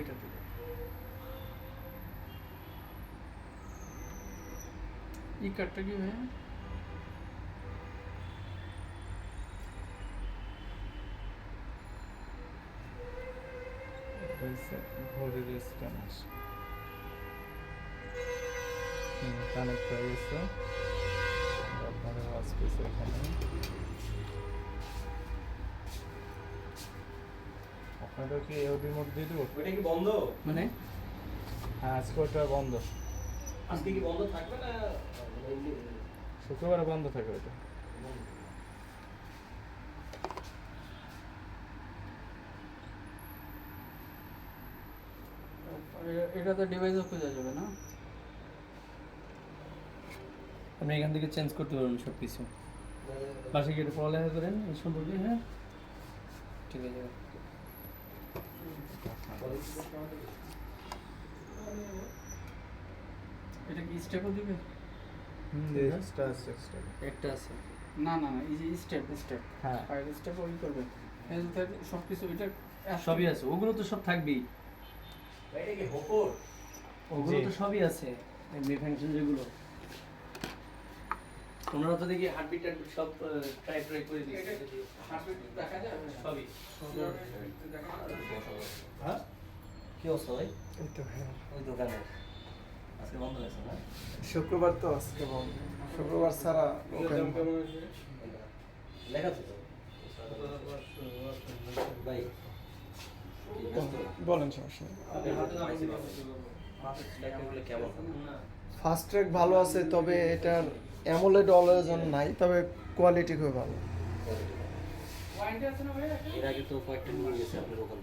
এটা থেকে ই কার্ডটা কি ভাই কানেক্ট হয়ে গেছে। আপনাদের পিস এখানে। আপনাদের কি এওডির মধ্যে দিয়ে দেবো? কি বন্ধ? মানে? হ্যাঁ আজকে ওটা বন্ধ। আজকে কি বন্ধ থাকবে না মানে শুক্রবারে বন্ধ থাকে ওটা। এ- এটাতে ডিভাইসও খোঁজা যাবে না? আপনি এখান থেকে চেঞ্জ করতে পারবেন সব কিছু পাশে গিয়ে একটু পড়ালেখা করেন এই সম্পর্কে হ্যাঁ? ঠিক আছে। এটা কি স্টেপও দিবে? এক্সট্রা আছে একটা আছে। না না না এই যে স্টেপ স্টেপ হ্যাঁ। আর স্টেপ ওই করবে। হেলথ সব কিছু এটা সবই আছে ওগুলো তো সব থাকবেই। এটা কি হোপর? ওগুলো তো সবই আছে এমনি ফাংশন যেগুলো। ওনারা তো দেখি হার্টবিট টার্টবিট সব ট্রাই ট্রাই করে দিয়েছে। হার্টবিট দেখা যায়? সবই। হ্যাঁ? কি অবস্থা ভাই? এই তো হ্যাঁ। ওই দোকানে। আজকে বন্ধ হয়েছে না? শুক্রবার তো আজকে বন্ধ। শুক্রবার ছাড়া লেখা তো ভাই বলেন সমস্যা নেই। কেমন ফার্স্ট ট্র্যাক ভালো আছে তবে এটার অ্যামোলেড অলেজন নাই তবে কোয়ালিটি খুব ভালো। ওয়ারেন্টি আছে না ভাই এর আগে তো কয়েকটা নিয়ে গেছে আপনার ওখান